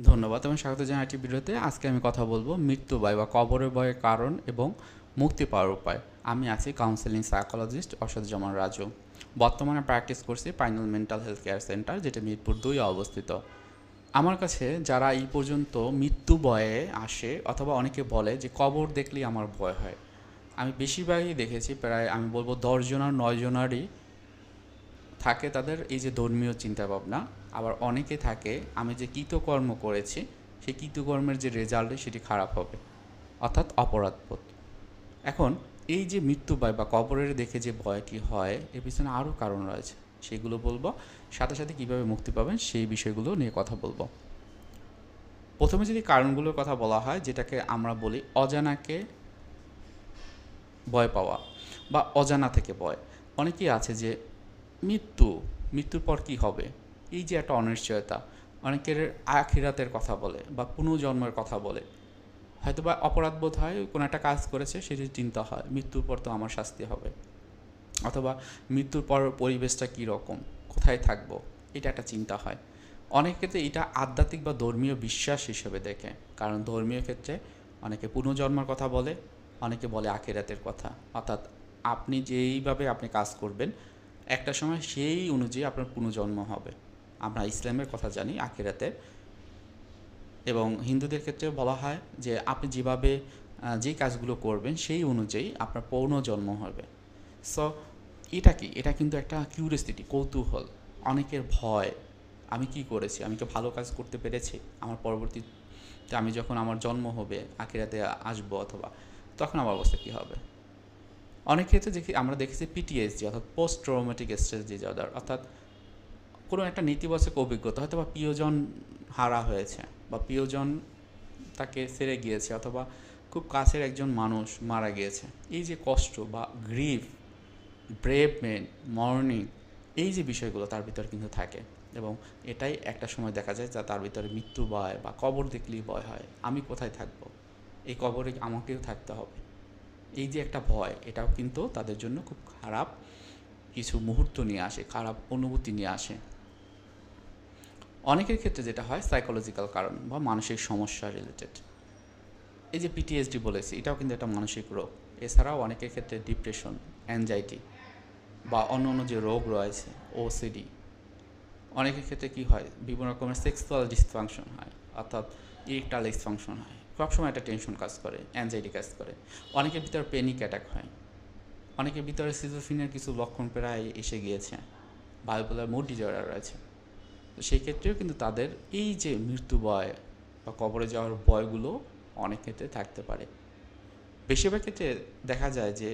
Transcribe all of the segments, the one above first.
ধন্যবাদ এবং স্বাগত জানাই একটি ভিডিওতে। আজকে আমি কথা বলব মৃত্যু ভয় বা কবরের ভয়ের কারণ এবং মুক্তি পাওয়ার উপায়। আমি আছি কাউন্সেলিং সাইকোলজিস্ট অসাদুজ্জামান রাজু। বর্তমানে প্র্যাকটিস করছি পাইনাল মেন্টাল হেলথ কেয়ার সেন্টার যেটা মিরপুর দুই অবস্থিত। আমার কাছে যারা এই পর্যন্ত মৃত্যু ভয়ে আসে অথবা অনেকে বলে যে কবর দেখলেই আমার ভয় হয়। আমি বেশিরভাগই দেখেছি, প্রায় আমি বলব দশজনার নয়জনারই থাকে তাদের এই যে ধর্মীয় চিন্তাভাবনা। আবার অনেকে থাকে, আমি যে কৃতকর্ম করেছি, সেই কৃতকর্মের যে রেজাল্ট সেটি খারাপ হবে। অর্থাৎ অপরাধবোধ। এখন এই যে মৃত্যু ভয় বা কবরের দেখে যে ভয়টি হয়, এর পিছনে আরও কারণ রয়েছে। সেগুলো বলব। সাথে সাথে কীভাবে মুক্তি পাবেন সেই বিষয়গুলো নিয়ে কথা বলব। প্রথমে যদি কারণগুলোর কথা বলা হয়, যেটাকে আমরা বলি অজানাকে ভয় পাওয়া বা অজানা থেকে ভয়। অনেকেই আছে যে, মৃত্যু, মৃত্যুর পর কি হবে? এই যে একটা অনিশ্চয়তা, অনেকের আখিরাতের কথা বলে বা পুনর্জন্মের কথা বলে। হয়তো বা অপরাধ বোধ হয় কোনো একটা কাজ করেছে সেটি চিন্তা হয়, মৃত্যুর পর তো আমার শাস্তি হবে। অথবা মৃত্যুর পর পরিবেশটা কী রকম কোথায় থাকব, এটা একটা চিন্তা হয়। অনেক ক্ষেত্রে এটা আধ্যাত্মিক বা ধর্মীয় বিশ্বাস হিসেবে দেখে, কারণ ধর্মীয় ক্ষেত্রে অনেকে পুনর্জন্মের কথা বলে, অনেকে বলে আখেরাতের কথা। অর্থাৎ আপনি যেইভাবে আপনি কাজ করবেন, একটা সময় সেই অনুযায়ী আপনার পুনর্জন্ম হবে। আমরা ইসলামের কথা জানি, আখেরাতের। এবং হিন্দুদের ক্ষেত্রে বলা হয় যে, আপনি যেভাবে যে কাজগুলো করবেন সেই অনুযায়ী আপনার পুনর্জন্ম হবে। সো এটা কি? এটা কিন্তু একটা কিউরিয়াসিটি কৌতূহল, অনেকের ভয়। আমি কি করেছি? আমি কি ভালো কাজ করতে পেরেছি? আমার পরবর্তীতে আমি যখন আমার জন্ম হবে, আখেরাতে আসব অথবা, তখন আমার অবস্থা কী হবে? অনেক ক্ষেত্রে দেখি, আমরা দেখেছি পিটিএসডি অর্থাৎ পোস্ট ট্রৌমেটিক স্ট্রেস ডিসঅর্ডার অর্থাৎ কোনো একটা নেতিবাচক অভিজ্ঞতা হয়তো বা প্রিয়জন হারা হয়েছে বা প্রিয়জন তাকে সেরে গিয়েছে অথবা খুব কাছের একজন মানুষ মারা গিয়েছে। এই যে কষ্ট বা গ্রিফ ব্রেভমেন্ট মর্নিং এই যে বিষয়গুলো তার ভিতরে কিন্তু থাকে এবং এটাই একটা সময় দেখা যায় যা তার ভিতরে মৃত্যু ভয় বা কবর দেখলেই ভয় হয়, আমি কোথায় থাকব? এই কবরে আমাকেও থাকতে হবে। এই যে একটা ভয়, এটাও কিন্তু তাদের জন্য খুব খারাপ কিছু মুহূর্ত নিয়ে আসে, খারাপ অনুভূতি নিয়ে আসে। অনেকের ক্ষেত্রে যেটা হয় সাইকোলজিক্যাল কারণ বা মানসিক সমস্যা রিলেটেড এই যে পিটিএসডি বলেছি, এটাও কিন্তু একটা মানসিক রোগ। এছাড়াও অনেকের ক্ষেত্রে ডিপ্রেশন অ্যাংজাইটি বা অন্য অন্য যে রোগ রয়েছে ওসিডি অনেকের ক্ষেত্রে কি হয়, বিভিন্ন রকমের সেক্সুয়াল ডিসফাংশন হয়, অর্থাৎ ইরেকটাল ডিসফাংশন হয়। সবসময় একটা টেনশন কাজ করে অ্যাংজাইটি কাজ করে। অনেকের ভিতরে প্যানিক অ্যাটাক হয়। অনেকের ভিতরে সিজোফিনের কিছু লক্ষণ প্রায় এসে গিয়েছে। বায়োপোলার মুড ডিজর্ডার রয়েছে। তো সেই ক্ষেত্রেও কিন্তু তাদের এই যে মৃত্যু ভয় বা কবরে যাওয়ার ভয়গুলো অনেক ক্ষেত্রে থাকতে পারে। বেশিরভাগ ক্ষেত্রে দেখা যায় যে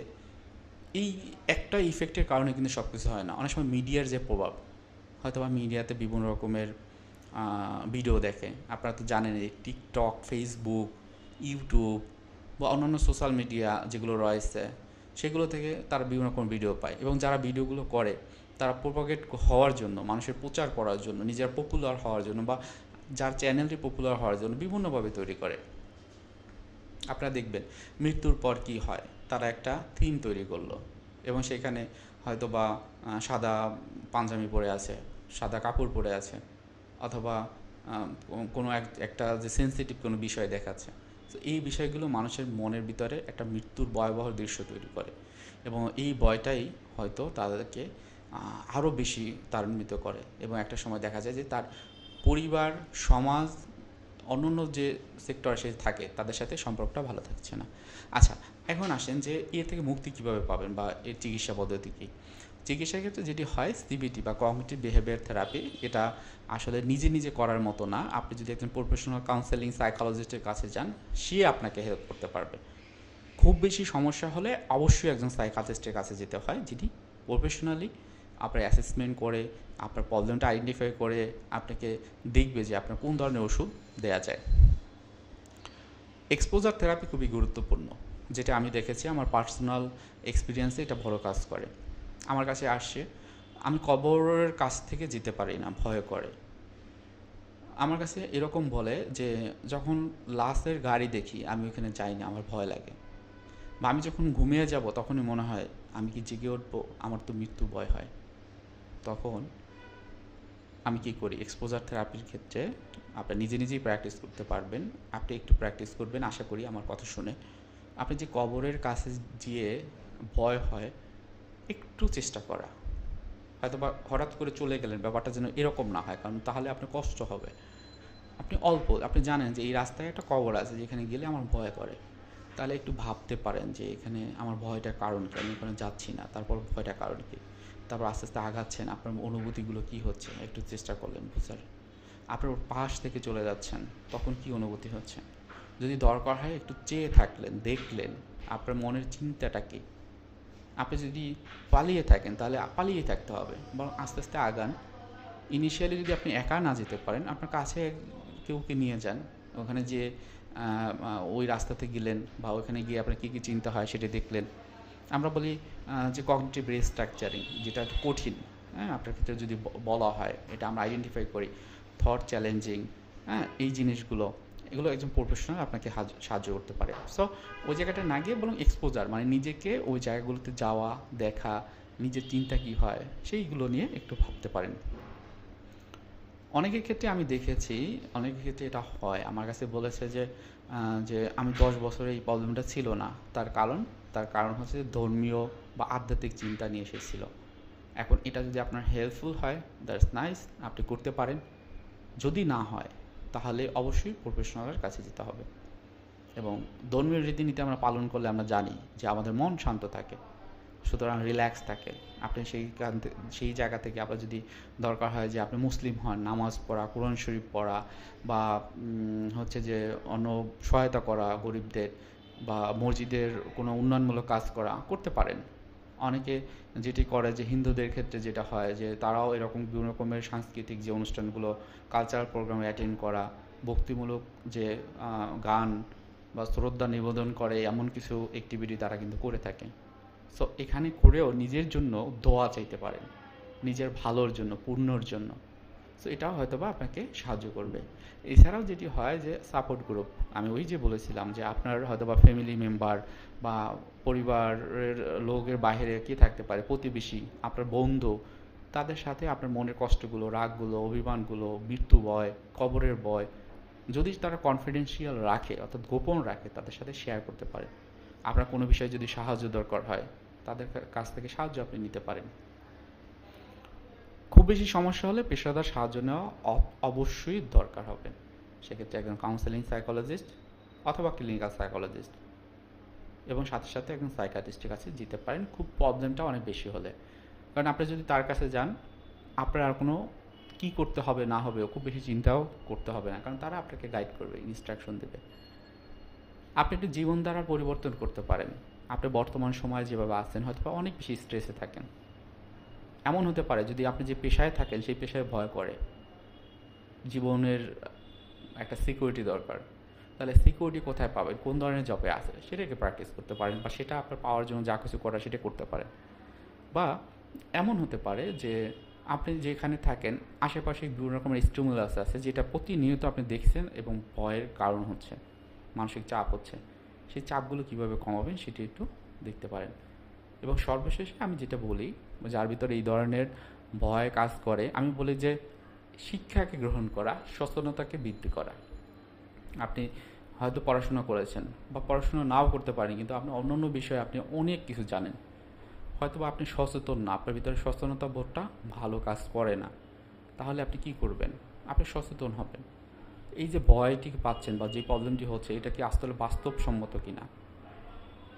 এই একটা ইফেক্টের কারণে কিন্তু সব কিছু হয় না। অনেক সময় মিডিয়ার যে প্রভাব হয়তো বা মিডিয়াতে বিভিন্ন রকমের ভিডিও দেখে। আপনারা তো জানেন টিকটক ফেসবুক ইউটিউব বা অন্যান্য সোশ্যাল মিডিয়া যেগুলো রয়েছে, সেগুলো থেকে তারা বিভিন্ন রকম ভিডিও পায় এবং যারা ভিডিওগুলো করে তারা প্রোপাগেট হওয়ার জন্য, মানুষের প্রচার করার জন্য, নিজের পপুলার হওয়ার জন্য বা যার চ্যানেলটি পপুলার হওয়ার জন্য বিভিন্নভাবে তৈরি করে। আপনারা দেখবেন, মৃত্যুর পর কি হয়? তারা একটা থিম তৈরি করল এবং সেখানে হয়তো বা সাদা পাঞ্জাবি পরে আছে, সাদা কাপড় পরে আছে, অথবা কোনো এক- একটা যে সেন্সিটিভ কোনো বিষয় দেখাচ্ছে। তো এই বিষয়গুলো মানুষের মনের ভিতরে একটা মৃত্যুর ভয়াবহ দৃশ্য তৈরি করে এবং এই ভয়টাই হয়তো তাদেরকে আরও বেশি ত্বরান্বিত করে। এবং একটা সময় দেখা যায় যে তার পরিবার, সমাজ, অন্যান্য যে সেক্টর সে থাকে, তাদের সাথে সম্পর্কটা ভালো থাকছে না। আচ্ছা এখন আসেন যে এর থেকে মুক্তি কীভাবে পাবেন বা এর চিকিৎসা পদ্ধতি কী? চিকিৎসার ক্ষেত্রে যেটি হয় সিবিটি বা কগনিটিভ বিহেভিয়ার থেরাপি এটা আসলে নিজে নিজে করার মতো না। আপনি যদি একজন প্রফেশনাল কাউন্সেলিং সাইকোলজিস্টের কাছে যান, সে আপনাকে হেল্প করতে পারবে। খুব বেশি সমস্যা হলে অবশ্যই একজন সাইকালজিস্টের কাছে যেতে হয়, যিনি প্রফেশনালি আপনার অ্যাসেসমেন্ট করে, আপনার প্রবলেমটা আইডেন্টিফাই করে, আপনাকে দেখবে যে আপনার কোন ধরনের ওষুধ দেওয়া যায়। এক্সপোজার থেরাপি খুবই গুরুত্বপূর্ণ, যেটা আমি দেখেছি, আমার পার্সোনাল এক্সপিরিয়েন্সে এটা ভালো কাজ করে। আমার কাছে আসছে, আমি কবরের কাছ থেকে যেতে পারি না, ভয় করে। আমার কাছে এরকম বলে যে, যখন লাশের গাড়ি দেখি, আমি ওখানে যাই না আমার ভয় লাগে। বা আমি যখন ঘুমিয়ে যাব, তখনই মনে হয়, আমি কি জেগে উঠবো? আমার তো মৃত্যু ভয় হয়। তখন আমি কি করি? এক্সপোজার থেরাপির ক্ষেত্রে আপনি নিজে নিজেই প্র্যাকটিস করতে পারবেন। আপনি একটু প্র্যাকটিস করবেন, আশা করি আমার কথা শুনে। আপনি যে কবরের কাছে গিয়ে ভয় হয়, একটু চেষ্টা করা। হয়তো বা হঠাৎ করে চলে গেলেন, ব্যাপারটা যেন এরকম না হয়, কারণ তাহলে আপনার কষ্ট হবে। আপনি অল্প, আপনি জানেন যে এই রাস্তায় একটা কবর আছে, যেখানে গেলে আমার ভয় করে। তাহলে একটু ভাবতে পারেন যে এখানে আমার ভয়টার কারণ কি? আমি এখানে যাচ্ছি না, তারপর ভয়টার কারণ কি? তারপর আস্তে আস্তে আগাচ্ছেন, আপনার অনুভূতিগুলো কি হচ্ছে? একটু চেষ্টা করলেন বুঝার। আপনার পাশ থেকে চলে যাচ্ছেন, তখন কি অনুভূতি হচ্ছে? যদি দরকার হয় একটু চেয়ে থাকলেন, দেখলেন, আপনার মনের চিন্তাটা কি? আপনি যদি পালিয়ে থাকেন, তাহলে পালিয়ে থাকতে হবে, বরং আস্তে আস্তে আগান। ইনিশিয়ালি যদি আপনি একা না যেতে পারেন, আপনার কাছে কেউকে নিয়ে যান, ওখানে যে ওই রাস্তাতে গেলেন, বা ওখানে গিয়ে আপনার কী কী চিন্তা হয় সেটা দেখলেন আমরা বলি যে কগনিটিভ রিস্ট্রাকচারিং যেটা কঠিন হ্যাঁ? আপনার ক্ষেত্রে যদি বলা হয়, এটা আমরা আইডেন্টিফাই করি থট চ্যালেঞ্জিং হ্যাঁ? এই জিনিসগুলো, এগুলো একজন প্রফেশনাল আপনাকে সাহায্য করতে পারে। সো ওই জায়গাটা না গিয়ে বরং এক্সপোজার মানে নিজেকে ওই জায়গাগুলোতে যাওয়া, দেখা, নিজের চিন্তা কী হয়, সেইগুলো নিয়ে একটু ভাবতে পারেন। অনেকের ক্ষেত্রে আমি দেখেছি, অনেকের ক্ষেত্রে এটা হয়। আমার কাছে বলেছে যে যে আমি দশ বছরে এই প্রবলেমটা ছিল না। তার কারণ তার কারণ হচ্ছে ধর্মীয় বা আধ্যাত্মিক চিন্তা নিয়ে এসেছিল এখন এটা যদি আপনার হেল্পফুল হয় দ্যাটস নাইস আপনি করতে পারেন। যদি না হয়, তাহলে অবশ্যই প্রফেশনালের কাছে যেতে হবে। এবং ধর্মীয় রীতিনীতি আমরা পালন করলে আমরা জানি যে আমাদের মন শান্ত থাকে, সুতরাং রিল্যাক্স থাকে। আপনি সেই সেই জায়গা থেকে আপনার যদি দরকার হয় যে আপনি মুসলিম হন, নামাজ পড়া, কোরআন শরীফ পড়া বা হচ্ছে যে অন্য সহায়তা করা গরিবদের বা মসজিদের কোনো উন্নয়নমূলক কাজ করা করতে পারেন। অনেকে যেটি করে যে হিন্দুদের ক্ষেত্রে যেটা হয় যে তারাও এরকম বিভিন্ন রকমের সাংস্কৃতিক যে অনুষ্ঠানগুলো কালচারাল প্রোগ্রামে অ্যাটেন্ড করা, ভক্তিমূলক যে গান বা শ্রদ্ধা নিবেদন করে এমন কিছু অ্যাক্টিভিটি তারা কিন্তু করে থাকে। সো এখানে করেও নিজের জন্য দোয়া চাইতে পারেন। নিজের ভালোর জন্য, পূর্ণর জন্য। সো এটাও হয়তো বা আপনাকে সাহায্য করবে। এছাড়াও যেটি হয় যে সাপোর্ট গ্রুপ আমি ওই যে বলেছিলাম যে আপনার হয়তো বা ফ্যামিলি মেম্বার বা পরিবারের লোকের বাইরে কে থাকতে পারে, প্রতিবেশী, আপনার বন্ধু, তাদের সাথে আপনার মনের কষ্টগুলো, রাগগুলো, অভিমানগুলো, মৃত্যু ভয়, কবরের ভয়, যদি তারা কনফিডেন্সিয়াল রাখে, অর্থাৎ গোপন রাখে, তাদের সাথে শেয়ার করতে পারে। আপনার কোনো বিষয়ে যদি সাহায্য দরকার হয়, তাদের কাছ থেকে সাহায্য আপনি নিতে পারেন। খুব বেশি সমস্যা হলে পেশাদার সাহায্য নেওয়া অবশ্যই দরকার হবে। সেক্ষেত্রে একজন কাউন্সেলিং সাইকোলজিস্ট অথবা ক্লিনিক্যাল সাইকোলজিস্ট এবং সাথে সাথে একজন সাইকাটিস্টের কাছে যেতে পারেন। খুব প্রবলেমটা অনেক বেশি হলে। কারণ আপনি যদি তার কাছে যান, আপনার আর কোনো কী করতে হবে, না হবে খুব বেশি চিন্তাও করতে হবে না। কারণ তারা আপনাকে গাইড করবে ইনস্ট্রাকশন দেবে। আপনি একটু জীবনধারা পরিবর্তন করতে পারেন। আপনি বর্তমান সময়ে যেভাবে আছেন হয়তো অনেক বেশি স্ট্রেসে থাকেন। এমন হতে পারে যদি আপনি যে পেশায় থাকেন সেই পেশায় ভয় করে। জীবনের একটা সিকিউরিটি দরকার। তাহলে সিকিউরিটি কোথায় পাবেন? কোন ধরনের জবে আছে সেটাকে প্র্যাকটিস করতে পারেন বা সেটা আপনার পাওয়ার জন্য যা কিছু করা সেটা করতে পারেন। বা এমন হতে পারে যে আপনি যেখানে থাকেন, আশেপাশে বিভিন্ন রকমের স্টিমুলাস আছে যেটা প্রতিনিয়ত আপনি দেখছেন এবং ভয়ের কারণ হচ্ছে, মানসিক চাপ হচ্ছে। সেই চাপগুলো কীভাবে কমাবেন সেটি একটু দেখতে পারেন। এবং সর্বশেষে আমি যেটা বলি, যার ভিতরে এই ধরনের ভয় কাজ করে, আমি বলি যে শিক্ষাকে গ্রহণ করা, সচেতনতাকে বৃদ্ধি করা। আপনি হয়তো পড়াশোনা করেছেন বা পড়াশোনা নাও করতে পারেন, কিন্তু আপনি অন্য অন্য বিষয়ে আপনি অনেক কিছু জানেন। হয়তো বা আপনি সচেতন না, আপনার ভিতরে সচেতনতা বোধটা ভালো কাজ করে না। তাহলে আপনি কি করবেন? আপনি সচেতন হবেন। এই যে ভয়টি পাচ্ছেন বা যে প্রবলেমটি হচ্ছে, এটা কি আসলে বাস্তবসম্মত কিনা?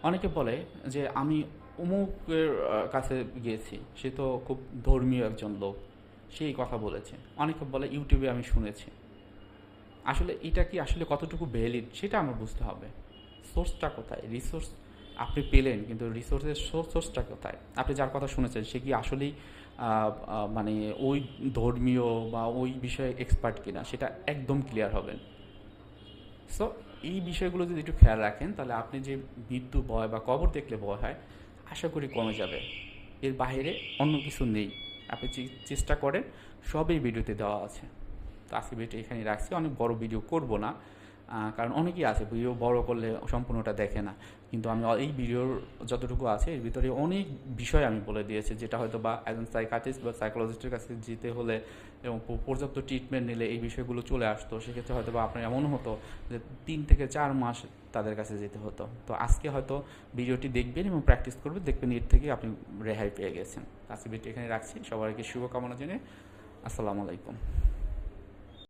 অনেকে বলে যে, আমি অমুকের কাছে গিয়েছি, সে তো খুব ধর্মীয় একজন লোক সেই কথা বলেছে। অনেকে বলে, ইউটিউবে আমি শুনেছি। আসলে এটা কি আসলে কতটুকু ভ্যালিড সেটা আমার বুঝতে হবে। সোর্সটা কোথায়? রিসোর্স আপনি পেলেন, কিন্তু রিসোর্সের সোর্সটা কোথায়? আপনি যার কথা শুনেছেন, সে কি আসলেই মানে ওই ধর্মীয় বা ওই বিষয়ে এক্সপার্ট কিনা, সেটা একদম ক্লিয়ার হবেন সো এই বিষয়গুলো যদি একটু খেয়াল রাখেন, তাহলে আপনি যে মৃত্যু ভয় বা কবর দেখলে ভয় হয় আশা করি কমে যাবে। এর বাইরে অন্য কিছু নেই। আপনি চেষ্টা করেন সবই ভিডিওতে দেওয়া আছে। তো আজকে ভিডিও এখানে রাখছি। অনেক বড় ভিডিও করব না। কারণ অনেকেই আছে, ভিডিও বড় করলে সম্পূর্ণটা দেখে না। কিন্তু আমি এই ভিডিওর যতটুকু আছে, এর ভিতরে অনেক বিষয় আমি বলে দিয়েছি, যেটা হয়তো বা একজন সাইকাটিস্ট বা সাইকোলজিস্টের কাছে যেতে হলে এবং পর্যাপ্ত ট্রিটমেন্ট নিলে এই বিষয়গুলো চলে আসতো, সেক্ষেত্রে হয়তো বা আপনার এমন হতো যে তিন থেকে চার মাস তাদের কাছে যেতে হতো। তো আজকে হয়তো ভিডিওটি দেখবেন এবং প্র্যাকটিস করবেন, দেখবেন এর থেকে আপনি রেহাই পেয়ে গেছেন। আজকে ভিডিও এখানে রাখছি, সবাইকে শুভকামনা জেনে আসসালামু আলাইকুম।